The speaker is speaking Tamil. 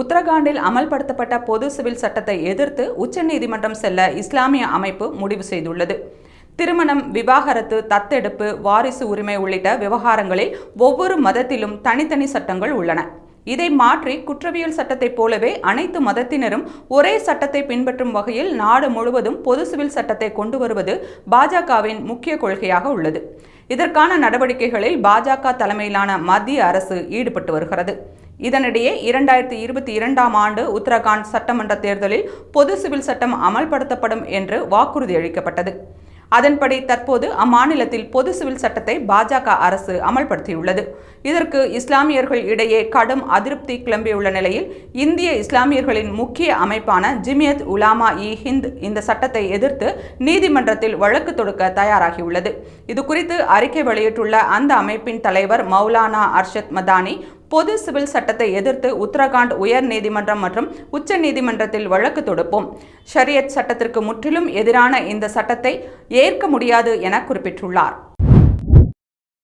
உத்தரகாண்டில் அமல்படுத்தப்பட்ட பொது சிவில் சட்டத்தை எதிர்த்து உச்சநீதிமன்றம் செல்ல இஸ்லாமிய அமைப்பு முடிவு செய்துள்ளது. திருமணம் விவாகரத்து தத்தெடுப்பு வாரிசு உரிமை உள்ளிட்ட விவகாரங்களில் ஒவ்வொரு மதத்திலும் தனித்தனி சட்டங்கள் உள்ளன. இதை மாற்றி குற்றவியல் சட்டத்தைப் போலவே அனைத்து மதத்தினரும் ஒரே சட்டத்தை பின்பற்றும் வகையில் நாடு முழுவதும் பொது சிவில் சட்டத்தை கொண்டு வருவது பாஜகவின் முக்கிய கொள்கையாக உள்ளது. இதற்கான நடவடிக்கைகளில் பாஜக தலைமையிலான மத்திய அரசு ஈடுபட்டு வருகிறது. இதனிடையே இரண்டாயிரத்தி இருபத்தி இரண்டாம் ஆண்டு உத்தரகாண்ட் சட்டமன்ற தேர்தலில் பொது சிவில் சட்டம் அமல்படுத்தப்படும் என்று வாக்குறுதி அளிக்கப்பட்டது. அதன்படி தற்போது அம்மாநிலத்தில் பொது சிவில் சட்டத்தை பாஜக அரசு அமல்படுத்தியுள்ளது. இதற்கு இஸ்லாமியர்கள் இடையே கடும் அதிருப்தி கிளம்பியுள்ள நிலையில் இந்திய இஸ்லாமியர்களின் முக்கிய அமைப்பான ஜிமியத் உலாமா இ ஹிந்த் இந்த சட்டத்தை எதிர்த்து நீதிமன்றத்தில் வழக்கு தொடுக்க தயாராகியுள்ளது. இது குறித்து அறிக்கை வெளியிட்டுள்ள அந்த அமைப்பின் தலைவர் மௌலானா அர்ஷத் மதானி பொது சிவில் சட்டத்தை எதிர்த்து உத்தரகாண்ட் உயர் நீதிமன்றம் மற்றும் உச்ச நீதிமன்றத்தில் வழக்கு தொடுப்போம். ஷரியத் சட்டத்திற்கு முற்றிலும் எதிரான இந்த சட்டத்தை ஏற்க முடியாது என குறிப்பிட்டுள்ளார்.